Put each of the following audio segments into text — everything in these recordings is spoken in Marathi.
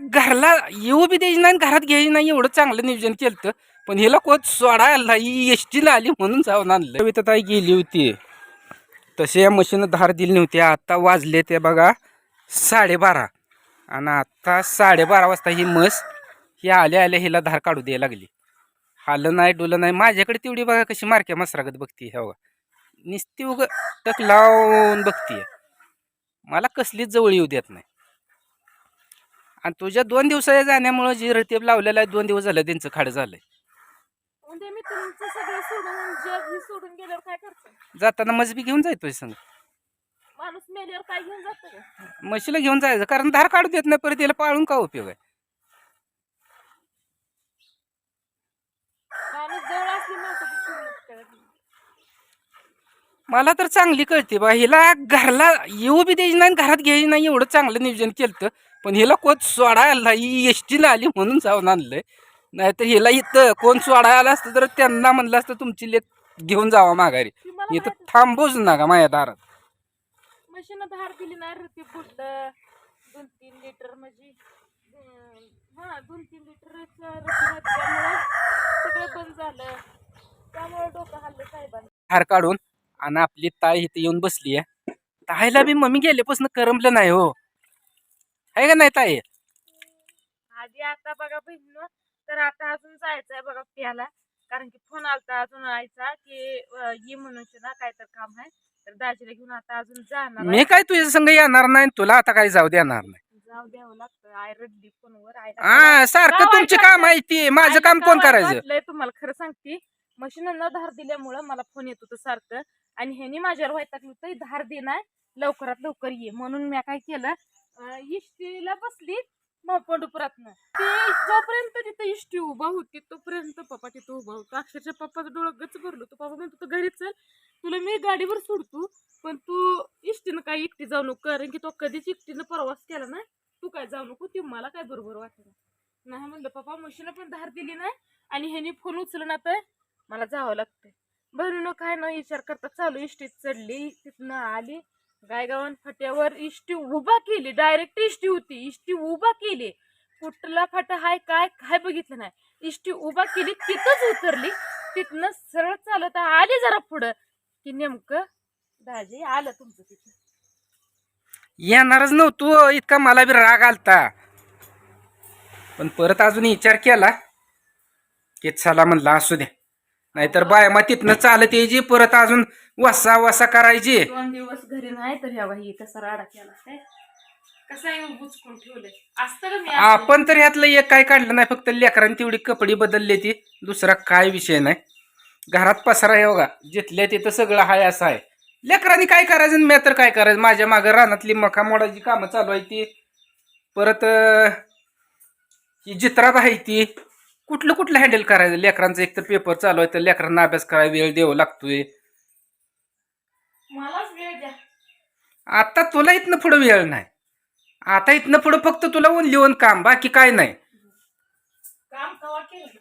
घरला येऊ बी द्यायची नाही आणि घरात घ्यायची नाही एवढं चांगलं नियोजन केलं पण हिला कोण सोडायला ही एस टीला आली म्हणून जाऊन आणलं. कविता ताई गेली होती. तसे या मशीन धार दिली नव्हती. आता वाजले ते बघा साडेबारा. आणि आता साडेबारा वाजता ही मस ही आल्या आल्या हिला धार काढू द्यायला लागली. हालं नाही डुलं नाही. माझ्याकडे तेवढी बघा कशी मारक्या मसरागत बघती हे. हो. बघा नुसती उग टक लावून बघतीये. मला कसलीच जवळ येऊ देत नाही. आणि तुझ्या दोन दिवसाच्या जाण्यामुळं जी रतीब लावलेला आहे दोन दिवस झालं त्यांचं खाड झालंय. म्हणजे मी तुमचं सगळं सोडून जग ही सोडून गेल्यावर काय करतो जाताना मजबी घेऊन जायतोय संग. माणूस मेल्यावर काय घेऊन जातो का? म्हशीला घेऊन जायचं कारण धार काढू देत नाही परत तिला पाळून का उपयोग आहे? माणूस जवळ असली नाही. मला तर चांगली कळते बा. हिला घरला येऊ बी द्यायची नाही घरात घ्यायची नाही एवढं चांगलं नियोजन केलं पण हिला कोण सोडायला ही एस टीला आली म्हणून जाऊन आणलंय. नाहीतर हिला इथं कोण सोडायला आलं असतं तर त्यांना म्हणलं असतं तुमची लेख घेऊन जावा माघारी. इथं थांबूच नका माझ्या दारात. म्हशीनं धार दिली नाही रे ते बुडलं. दोन तीन लिटर म्हणजे अं, हा दोन तीन लिटर त्यामुळं सगळं बंद झालं. त्यामुळे डोकं हल्लं साहेबांनी हार काढून आणि आपली ताई इथे येऊन बसली आहे. ताईला बी मम्मी गेल्यापासून करमलं नाही हो. आहे का नाही ताई? आधी आता बघा बहिण तर आता अजून जायचंय बघा प्याला कारण की फोन आलता अजून आयचा की अं, ये म्हणून ना काय तर काम आहे. तर दाजीला घेऊन आता अजून जाणार आहे. मी काय तुझ्या संग येणार नाही तुला आता काही जाऊ देणार नाही. जाऊ द्यावं लागतं. आय रडली फोनवर आय हा सारखं तुमची काम आहे ती. माझं काम कोण करायचं? तुम्हाला खरं सांगते. मशीनांना धार दिल्यामुळं मला फोन येत होतं सारखं. आणि ह्यानी माझ्यावर वैतागलं होतं धार दे लवकरात लवकर ये. म्हणून मी काय केलं इष्टीला बसली मग पंढरपुरातनं ते जोपर्यंत तिथं इष्टी उभा होती तोपर्यंत पप्पा तिथं उभा होता. अक्षरशः पप्पाचं डोळं गच भरलो तो पप्पा म्हणतो तू घरी चल. तुला मी गाडीवर सोडतो पण तू इष्टीनं काय एकटी जाऊ नको. कारण की तो कधीच एकटीनं प्रवास केला ना तू काय जाऊ नको ते मला काय बरोबर वाटलं नाही. म्हणलं पप्पा मशीनं पण धार दिली नाही आणि ह्यानी फोन उचलला ना तर मला जावं लागतंय. बहिणीनं काय न विचार करता चालू इष्टीत चढली. तिथनं आली गायगावन फाट्यावर इष्टी उभा केली. डायरेक्ट इष्टी होती. इष्टी उभा केली. कुठला फाटा हाय काय काय बघितलं नाही. इष्टी उभा केली तिथंच उतरली. तिथनं सरळ चालत आली जरा पुढं. की नेमकं दाजी आलं तुमचं तिथं. येणारच नव्हतो. इतका मला बी राग आलता. पण परत अजून विचार केला. की चला म्हणला असू द्या. नाहीतर बाय मग तिथनं चालत यायची परत अजून वसा वसा करायची. दोन दिवस घरी नाही तर ह्या बाई कसा राडा केला काय कसा येऊन बुचकून ठेवलंय? असतं का मी असं? आपण तर यातलं एक काय काढलं नाही फक्त लेकरांनी तेवढी कपडे बदलली ती. दुसरा काय विषय नाही. घरात पसरा आहे बघा जिथल्या तिथं सगळं हाय असं आहे. लेकरांनी काय करायचं आणि मी तर काय करायचं? माझ्या मागं रानातली मका मोडाची कामं चालू आहे ती. परत अं, ही जित्राब आहे ती. कुठलं कुठलं हँडल करायचं? लेकरांचं एक तर पेपर चालू आहे तर लेकरांना अभ्यास करायला वेळ द्यावा लागतोय. मलाच वेळ द्या. आता तुला इथनं पुढं वेळ नाही. आता इथनं पुढं फक्त तुला ऊन लिहून काम बाकी काय नाही. काम कवा केलं?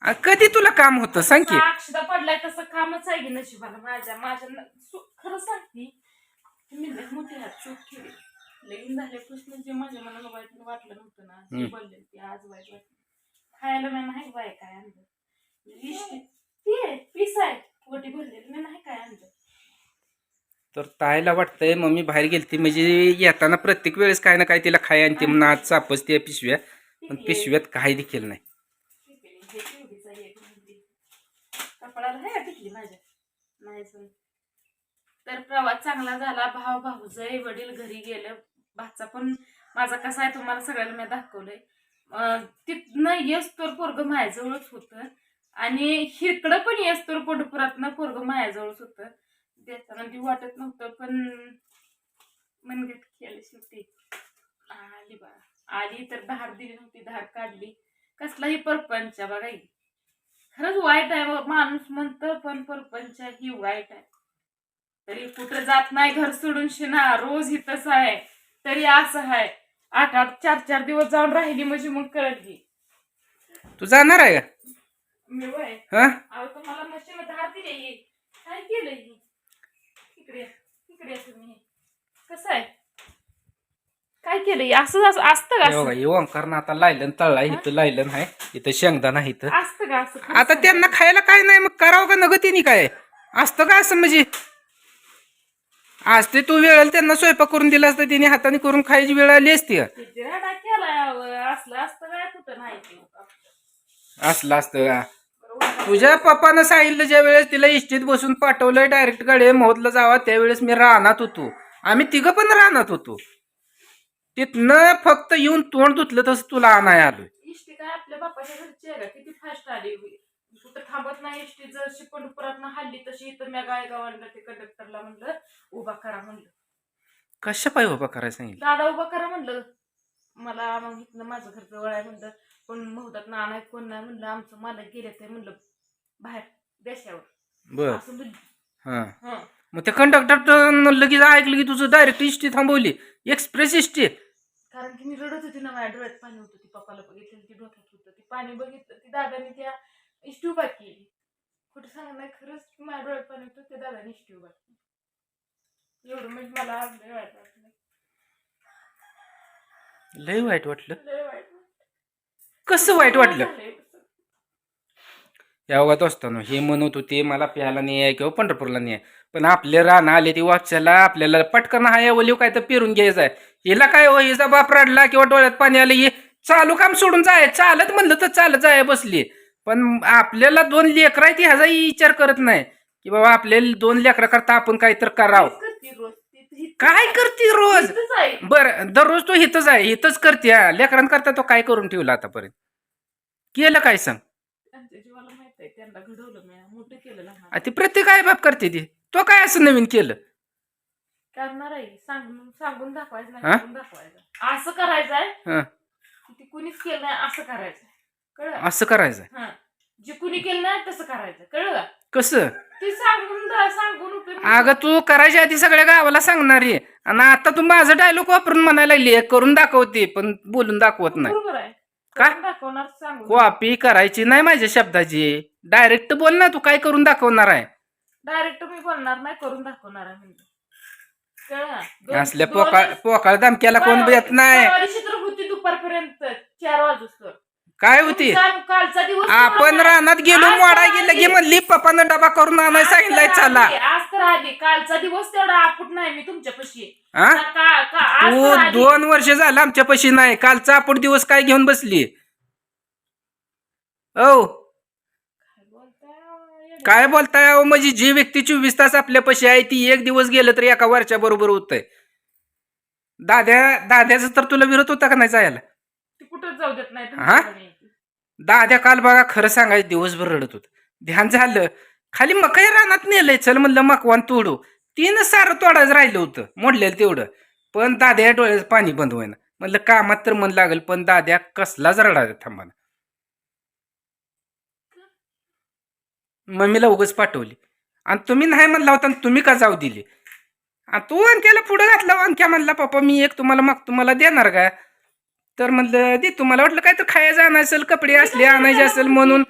आ, कधी तुला काम होतं? सांग की. अक्षदा पडलाय तसं कामच आहे की नशिबाला माझ्या माझ्या न- सु- खरं सांगते मी लय मोठी हात चूक केली. लगीन झाल्यापासून जे माझ्या मनाला वाईट वाटलं नव्हतं ना हम्म. बोलले ते आज वाईट वाटलं. खायला मी नाही बाय काय आणलं. ती पीस आहे वटी भरलेली मी नाही काय आणलं. तर ताईला वाटतंय मम्मी बाहेर गेलती म्हणजे येताना प्रत्येक वेळेस काय ना काय तिला खाय आणते म्हणून आज सापच त्या पिशव्या पण पिशव्यात काही देखील नाही. तर प्रवास चांगला झाला भाव भाऊजय वडील घरी गेलं. भाचा पण माझा कसा आहे तुम्हाला सगळ्याला मी दाखवलंय. तिथनं येस तर पोरग माझ्याजवळच होतं. आणि हिकडं पण येस तर पंढरपुरातनं पोरग माझ्याजवळच होतं. देताना ती वाटत नव्हतं पण मनगट केलं शेवटी. आली बा. आली तर धार दिली नव्हती धार काढली. कसलाही परपंच बघा खरंच वाईट आहे माणूस म्हणतं पण परपंच ही वाईट आहे. तरी कुठं जात नाही घर सोडून शिना रोज इथंच आहे. तरी असं आहे. आठ आठ चार चार दिवस जाऊन राहिली म्हणजे मग कळत घे तू जाणार आहे का? मी वय हा? अहो तुम्हाला मशीन धार दिली ही. काय केलं ही? इकडे या. इकडे या तुम्ही. कसं आहे? काय केलं असं असं- असतं का हे बघा असं? हे ओंकारनं आता लायलन तळला इथं लायलन आहे इथं शेंगदाणा आहे इथं. असतं का असं? आता. त्यांना खायला काय नाही मग करावं का नग तिने काय? असतं का असं म्हणजे? आज ते वेळेला त्यांना स्वयंपाक करून दिला असतं तिने हाताने करून खायची वेळ आली असती. असलं असतं असतं का. तुझ्या पप्पानं सांगितलं ज्या वेळेस तिला इष्टीत बसून पाठवलंय डायरेक्ट गाडी मोहतला जावा त्यावेळेस मी रानात होतो. आम्ही तिघं पण रानात होतो. तिथनं फक्त येऊन तोंड धुतलं तसं तुला आणाय आलोय. इष्टी काय आपल्या घरची किती फास्ट आली नाही इष्टी जर शिपण परत हल्ली तशी इथं मी गायगावांना ते कंडक्टरला म्हणलं उभा करा म्हणलं. कशा पाय उभा करायला सांगितलं? दादा उभा करा म्हणलं. मला मग इथनं माझं घर जवळ आहे म्हणलं. पण मुहूर्तात नाना कोण नाही म्हणलं. आमचं मालक गेले ते म्हणलं बाहेर देशावर. बर. असं म्हणलं. हा. मग त्या कंडक्टर लगेच ऐकलं की तुझं डायरेक्ट इष्टी थांबवली. एक्सप्रेस इष्टी कारण की मी रडत होती ना माझ्या डोळ्यात पाणी होतं. ती पप्पाला बघितलं ती डोक्यात होतं. ती पाणी बघितलं ती दादाने त्या इष्टी उभा केली. कुठं सांग नाही खरंच माझ्या डोळ्यात पाणी होतं त्या दादाने इष्टी उभा एवढं म्हणजे मला आज लय वाईट वाटलं. लय वाईट वाटलं? लय वाईट. कसं वाईट वाटलं? झालंय तसं. या असताना हे म्हणत होते मला प्यायला नाही आहे किंवा पंढरपूरला नाही आहे. पण आपले रान आले ती वापसाला आपल्याला पटकन हा ओलीव काय तर पेरून घ्यायचं आहे. हिला काय हो हिचा बाप रडला किंवा डोळ्यात पाणी आलं हे चालू काम सोडून जाय चालत म्हणलं तर चालत जाय बसली. पण आपल्याला दोन लेकरं आहेत ह्याचाही विचार करत नाही. की बाबा आपल्याला दोन लेकरा करता आपण काहीतरी करावं. काय करते रोज? बर दररोज तो हिथंच आहे. हिथंच करते हा. लेकरांकरता तो काय करून ठेवला आतापर्यंत? केलं काय सांग? ती प्रत्येक आई बाप करते ती. तो काय असं नवीन केलं? करणार आहे. सांगून सांगून दाखवायचं हा? असं करायचं आहे हं, ती कुणीच केलं नाही असं करायचं कळलं? असं करायचं हा. जे कुणी केलं नाही तसं करायचं. कळलं? का? कसं? ते सांगून दा- सांगून उपयोग नाही. अगं तू करायच्या आधी सगळ्या गावाला सांगणार आहे. आणि आता तू माझं डायलॉग वापरून म्हणायला लागली करून दाखवते पण बोलून दाखवत नाही. बरोबर आहे. काय? करून दाखवणार सांगून. कॉपी करायची नाही माझ्या शब्दाची. डायरेक्ट बोल ना तू काय करून दाखवणार आहे? डायरेक्ट मी बोलणार नाही करून दाखवणार आहे म्हणजे कळलं? का? दोन- असल्या दोन- पोकाळ पोकाळ धमक्याला कोण येत नाही. परवा दिवशी तर होती दुपारपर्यंत चार वाजूस्तर काय होती? तुमचा कालचा दिवस आपण. रानात गेलो मोडा गेलं की. म्हणली पप्पानं डबा करून आणाय सांगितलंय चला. आज तर आली कालचा दिवस तेवढा आपुट नाही मी तुमच्यापाशी. हा तू आली. दोन वर्ष झालं आमच्या पशी नाही. कालचा आपण दिवस काय घेऊन बसली? औ. काय बोलताय? अहो म्हणजे जी व्यक्ती चोवीस तास आपल्या पशी आहे ती एक दिवस गेलं तरी एका वर्षा बरोबर होतंय. दाद्या दाद्याचा तर तुला विरोध होता का नाही जायला? ती कुठं जाऊ देत नाही हा? दाद्या काल बघा खरं सांगायचं दिवसभर रडत होत. ध्यान झालं खाली मकाई रानात नेलंय चल म्हणलं मकवान तोडू. तीन सारं तोडायचं राहिलं होतं मोडलेलं तेवढं. पण दाद्या डोळ्याचं पाणी बंद होईना. म्हणलं कामात तर मन लागल पण दाद्या कसलाच रडायचा थांबाना मम्मीला उगच पाठवली. आणि तुम्ही नाही म्हणला होता आणि तुम्ही का जाऊ दिली? आणि तू अंक्याला पुढे घातला अंक्या म्हणला पप्पा मी एक तुम्हाला मग तुम्हाला देणार का? तर म्हणलं दे तुम्हाला वाटलं काय तर खायचं आणायचं असेल कपडे असले आणायचे असेल म्हणून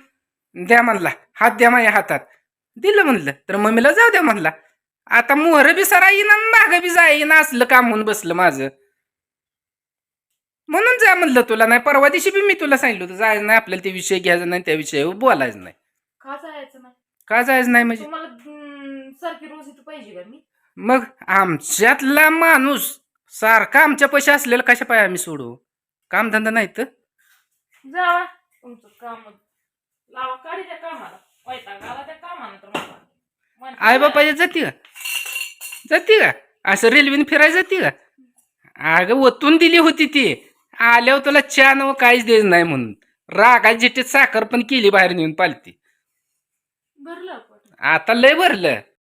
द्या म्हणला. हात द्या माझ्या हातात. दिलं म्हणलं. तर मम्मीला जाऊ द्या म्हणला. आता मोहर बी सरा येईना माग बी जाईना असलं काम होऊन बसलं माझं. म्हणून जा म्हणलं तुला नाही परवा दिवशी बी मी तुला सांगितलं होतं जायचं नाही आपल्याला ते विषय घ्यायचा नाही त्या विषयावर बोलायचं नाही. का जायचं नाही? का जायचं नाही म्हणजे? तुम्हाला हम्म, सारखी रोज इथं पाहिजे का मी? मग आमच्यातला माणूस सारखा आमच्या पैसे असलेला कशा पाय आम्ही सोडू? कामधंदा नाही तर जावा तुमचं काम. लावा काढी त्या कामाला. वैताग आला त्या कामाला तर मला. म्हणते, आई बापाच्या जाती का? जाती का? असं रेल्वेने फिरायला जाती का? अगं ओतून दिली होती ती. आल्यावर तुला चहा नव काहीच द्यायचं नाही म्हणून. रागा जिटीत साखर पण केली बाहेर नेऊन पालती. भरलं आपण. आता लय भरलं.